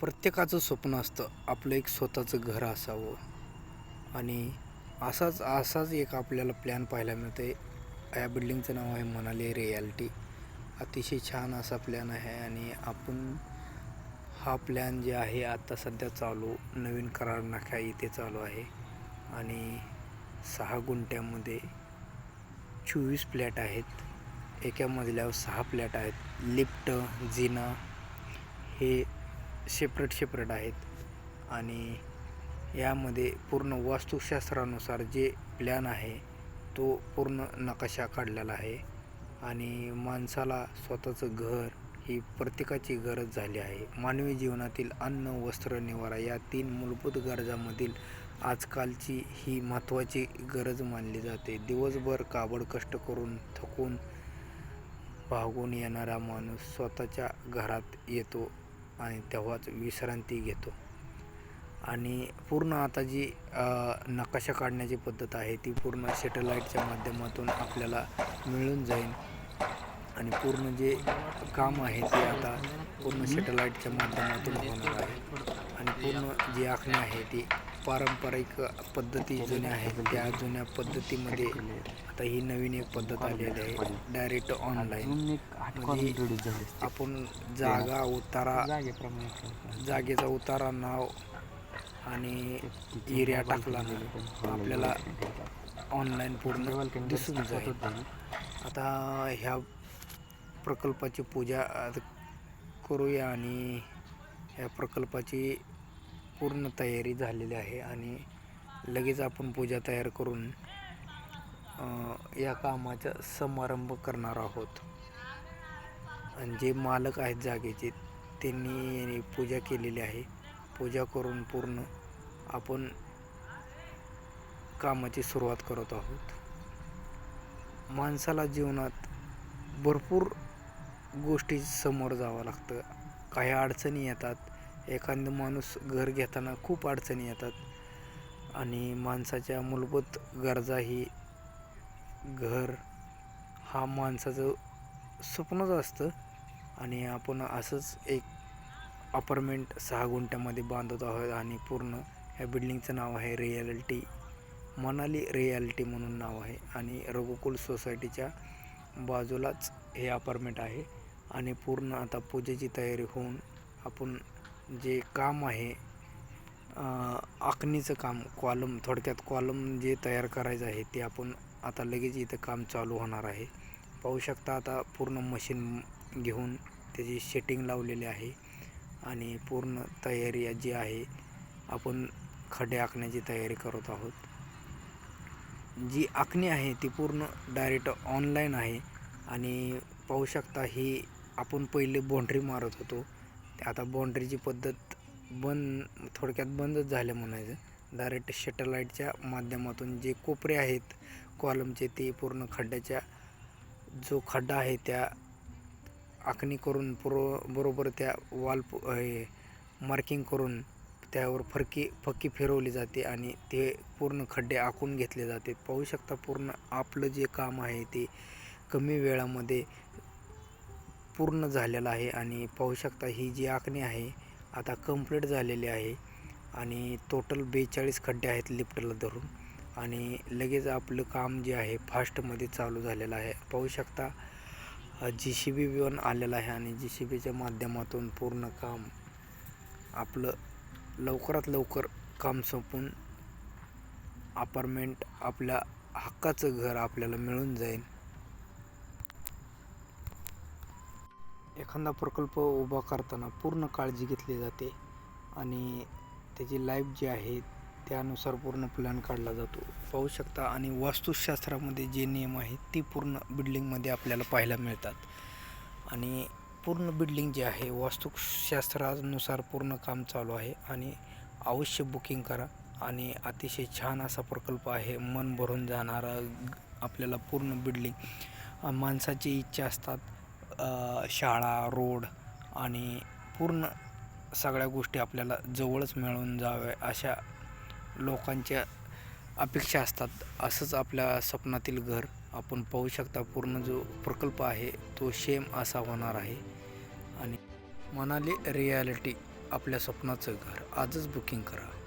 प्रत्येकाचं स्वप्न असतं आपलं एक स्वतःचं घर असावं. आणि असाच असाच एक आपल्याला प्लॅन पाहायला मिळतं आहे या बिल्डिंगचं नाव आहे मनाली रियालिटी अतिशय छान असा प्लॅन आहे आणि आपण हा प्लॅन जे आहे आत्ता सध्या चालू नवीन करार नाख्या इथे चालू आहे. आणि सहा गुंठ्यामध्ये चोवीस फ्लॅट आहेत. एका मजल्यावर सहा फ्लॅट आहेत. लिफ्ट जिना हे शेपरेट शेपरेट आहेत. आणि यामध्ये पूर्ण वास्तुशास्त्रानुसार जे प्लॅन आहे तो पूर्ण नकाशा काढलेला आहे. आणि माणसाला स्वतःचं घर ही प्रत्येकाची गरज झाली आहे. मानवी जीवनातील अन्न वस्त्र निवारा या तीन मूलभूत गरजामधील आजकालची ही महत्त्वाची गरज मानली जाते. दिवसभर काबड कष्ट करून थकून भागून येणारा माणूस स्वतःच्या घरात येतो. आणि तेव्हाच विश्रांती घेतो. आणि पूर्ण आता जी नकाशा काढण्याची पद्धत आहे ती पूर्ण सॅटेलाईटच्या माध्यमातून आपल्याला मिळून जाईल. आणि पूर्ण जे काम आहे ते आता पूर्ण सॅटेलाईटच्या माध्यमातून होणार आहे. आणि पूर्ण जी आखणी आहे ती पारंपरिक पद्धती जुन्या आहेत. त्या जुन्या पद्धतीमध्ये आता ही नवीन एक पद्धत आलेली आहे. डायरेक्ट ऑनलाईन म्हणजे. आपण जागा उतारा जागेप्रमाणे जागेचा उतारा नाव आणि एरिया टाकला. आपल्याला ऑनलाईन पूर्ण दिसून जाईल. आता ह्या प्रकल्पाची पूजा करूया आणि ह्या प्रकल्पाची पूर्ण तयारी झालेली आहे आणि लगेच आपण पूजा तयार करून या कामाचा समारंभ करणार आहोत. आणि जे मालक आहेत जागेचे त्यांनी पूजा केलेली आहे. पूजा करून पूर्ण आपण कामाची सुरुवात करत आहोत. माणसाला जीवनात भरपूर गोष्टी समोर जावं लागतं. काही अडचणी येतात एखादं माणूस घर घेताना खूप अडचणी येतात आणि माणसाच्या मूलभूत गरजा ही घर हा माणसाचं स्वप्नच असतं आणि आपण असंच एक अपार्टमेंट सहा गुंठ्यामध्ये बांधत आहोत आणि पूर्ण या बिल्डिंगचं नाव आहे रियालिटी मनाली रियालिटी म्हणून नाव आहे आणि रघुकुल सोसायटीच्या बाजूलाच हे अपार्टमेंट आहे आणि पूर्ण आता पूजेची तयारी होऊन आपण जे काम आहे आखणीचं काम कॉलम थोडक्यात कॉलम जे तयार करायचं आहे ते आपण आता लगेच इथं काम चालू होणार आहे. पाहू शकता आता पूर्ण मशीन घेऊन त्याची सेटिंग लावलेली आहे आणि पूर्ण तयारी जी आहे आपण खड्डे आखण्याची तयारी करत आहोत. जी आखणी आहे ती पूर्ण डायरेक्ट ऑनलाईन आहे आणि पाहू शकता ही आपण पहिले बाँड्री मारत होतो. आता बाँड्रीची पद्धत बंद थोडक्यात बंदच झालं म्हणायचं. डायरेक्ट सॅटेलाईटच्या माध्यमातून जे कोपरे आहेत कॉलमचे ते पूर्ण खड्ड्याच्या जो खड्डा आहे त्या आखणी करून पुरो बरोबर त्या वाल मार्किंग करून त्यावर फरकी फक्की फिरवली जाते आणि ते पूर्ण खड्डे आखून घेतले जाते. पाहू शकता पूर्ण आपलं जे काम आहे ते कमी वेळामध्ये पूर्ण झालेला आहे आणि पाहू शकता ही जी आखणी आहे आता कंप्लीट झालेली आहे आणि टोटल बेचाळीस खड्डे आहेत लिफ्टला धरून. आणि लगेच आपलं काम जे आहे फास्टमध्ये चालू झालेलं आहे. पाहू शकता जी सी बी पण आलेलं आहे आणि जी सी बीच्या माध्यमातून पूर्ण काम आपलं लवकरात लवकर काम संपून अपार्टमेंट आपल्या हक्काचं घर आपल्याला मिळून जाईल. एखादा प्रकल्प उभा करताना पूर्ण काळजी घेतली जाते आणि त्याची लाईफ जी आहे त्यानुसार पूर्ण प्लॅन काढला जातो. पाहू शकता आणि वास्तुशास्त्रामध्ये जे नियम आहेत ते पूर्ण बिल्डिंगमध्ये आपल्याला पाहायला मिळतात. आणि पूर्ण बिल्डिंग जे आहे वास्तुशास्त्रानुसार पूर्ण काम चालू आहे आणि अवश्य बुकिंग करा. आणि अतिशय छान असा प्रकल्प आहे मन भरून जाणारा आपल्याला पूर्ण बिल्डिंग माणसाची इच्छा असतात शाळा रोड आणि पूर्ण सगळ्या गोष्टी आपल्याला जवळच मिळून जाव्या अशा लोकांच्या अपेक्षा असतात. असंच आपल्या स्वप्नातील घर आपण पाहू शकता. पूर्ण जो प्रकल्प आहे तो सेम असा होणार आहे. आणि मनाली रियालिटी आपल्या स्वप्नाचं घर. आजच बुकिंग करा.